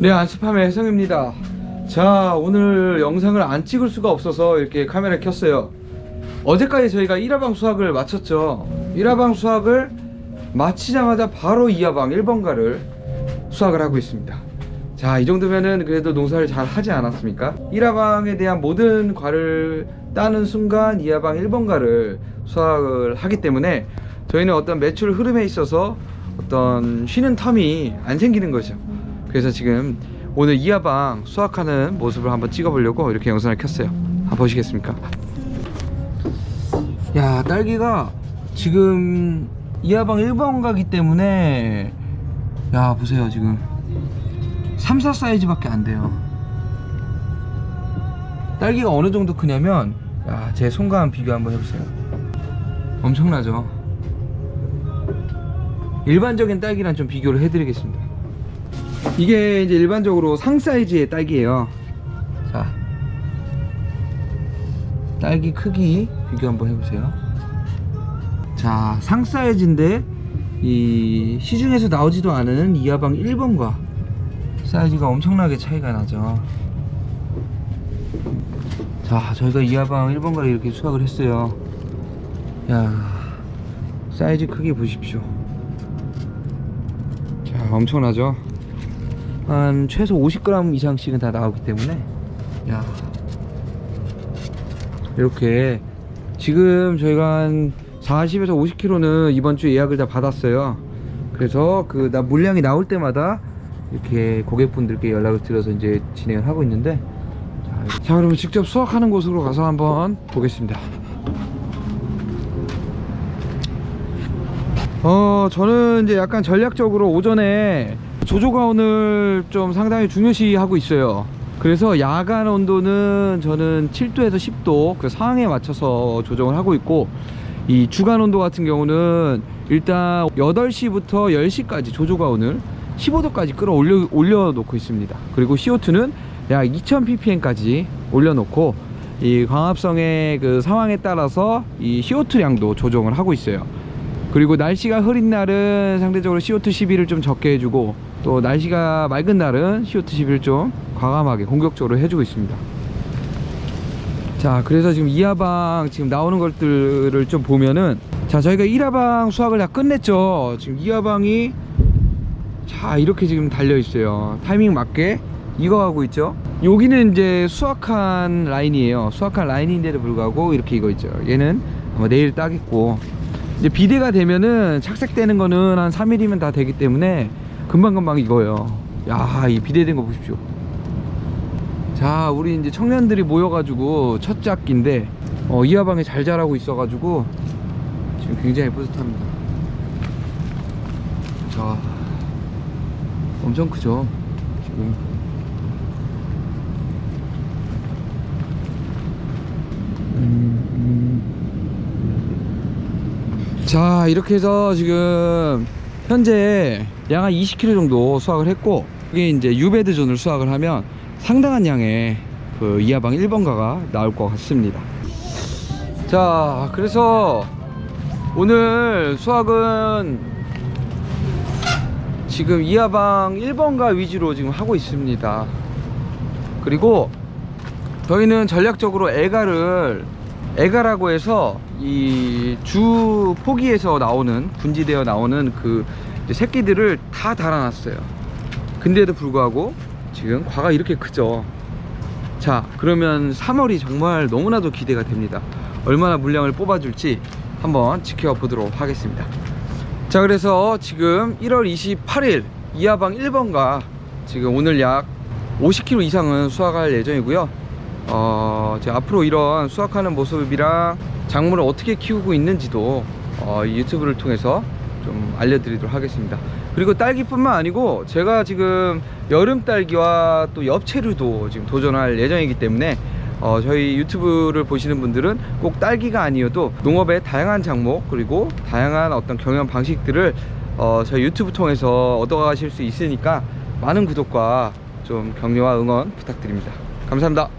네, 안스팜의 혜성입니다. 자, 오늘 영상을 안 찍을 수가 없어서 이렇게 카메라 켰어요. 어제까지 저희가 1화방 수확을 마쳤죠. 1화방 수확을 마치자마자 바로 2화방 1번가를 수확을 하고 있습니다. 자, 이 정도면은 그래도 농사를 잘 하지 않았습니까? 1화방에 대한 모든 과를 따는 순간 2화방 1번가를 수확을 하기 때문에 저희는 어떤 매출 흐름에 있어서 어떤 쉬는 텀이 안 생기는 거죠. 그래서 지금 오늘 이하방 수확하는 모습을 한번 찍어보려고 이렇게 영상을 켰어요. 한번 보시겠습니까? 야 딸기가 지금 이하방 1번 가기 때문에 야 보세요 지금 3, 4 사이즈밖에 안 돼요. 딸기가 어느 정도 크냐면 야, 제 손과 비교 한번 해보세요. 엄청나죠? 일반적인 딸기랑 좀 비교를 해드리겠습니다. 이게 이제 일반적으로 상 사이즈의 딸기예요. 자, 딸기 크기 비교 한번 해보세요. 자, 상 사이즈인데 이 시중에서 나오지도 않은 이하방 1번과 사이즈가 엄청나게 차이가 나죠. 자, 저희가 이하방 1번가를 이렇게 수확을 했어요. 야, 사이즈 크기 보십시오. 자, 엄청나죠? 한 최소 50g 이상씩은 다 나오기 때문에 야. 이렇게 지금 저희가 한 40에서 50kg는 이번 주에 예약을 다 받았어요. 그래서 그 나 물량이 나올 때마다 이렇게 고객분들께 연락을 드려서 이제 진행을 하고 있는데 자, 자 그러면 직접 수확하는 곳으로 가서 한번 보겠습니다. 어 저는 이제 약간 전략적으로 오전에 조조가온을 좀 상당히 중요시 하고 있어요. 그래서 야간 온도는 저는 7도에서 10도 그 상황에 맞춰서 조정을 하고 있고 이 주간 온도 같은 경우는 일단 8시부터 10시까지 조조가온을 15도까지 끌어올려 올려 놓고 있습니다. 그리고 CO2는 약 2000ppm까지 올려놓고 이 광합성의 그 상황에 따라서 이 CO2량도 조정을 하고 있어요. 그리고 날씨가 흐린 날은 상대적으로 CO2 시비를 좀 적게 해주고 또 날씨가 맑은 날은 CO2 시비를 좀 과감하게 공격적으로 해주고 있습니다. 자, 그래서 지금 2하방 지금 나오는 것들을 좀 보면은 자, 저희가 1하방 수확을 다 끝냈죠. 지금 2하방이 자, 이렇게 지금 달려 있어요. 타이밍 맞게 익어가고 있죠. 여기는 이제 수확한 라인이에요. 수확한 라인인데도 불구하고 이렇게 익어 있죠. 얘는 아마 내일 따겠고 이제 비대가 되면은 착색되는 거는 한 3일이면 다 되기 때문에 금방금방 익어요. 야 이 비대된 거 보십시오. 자 우리 이제 청년들이 모여가지고 첫 작기인데 어, 이하방에 잘 자라고 있어가지고 지금 굉장히 뿌듯합니다. 자 엄청 크죠 지금. 자 이렇게 해서 지금 현재 양 한 20kg 정도 수확을 했고 이게 이제 유베드존을 수확을 하면 상당한 양의 그 이하방 1번가가 나올 것 같습니다. 자 그래서 오늘 수확은 지금 이하방 1번가 위주로 지금 하고 있습니다. 그리고 저희는 전략적으로 애가를 애가라고 해서 이 주 포기에서 나오는 분지되어 나오는 그 새끼들을 다 달아놨어요. 근데도 불구하고 지금 과가 이렇게 크죠. 자, 그러면 3월이 정말 너무나도 기대가 됩니다. 얼마나 물량을 뽑아줄지 한번 지켜보도록 하겠습니다. 자, 그래서 지금 1월 28일 이하방 1번가 지금 오늘 약 50kg 이상은 수확할 예정이고요. 어, 제가 앞으로 이런 수확하는 모습이랑 작물을 어떻게 키우고 있는지도 어, 이 유튜브를 통해서 좀 알려드리도록 하겠습니다. 그리고 딸기뿐만 아니고 제가 지금 여름 딸기와 또 엽채류도 지금 도전할 예정이기 때문에 어, 저희 유튜브를 보시는 분들은 꼭 딸기가 아니어도 농업의 다양한 작목 그리고 다양한 어떤 경영 방식들을 어, 저희 유튜브 통해서 얻어가실 수 있으니까 많은 구독과 좀 격려와 응원 부탁드립니다. 감사합니다.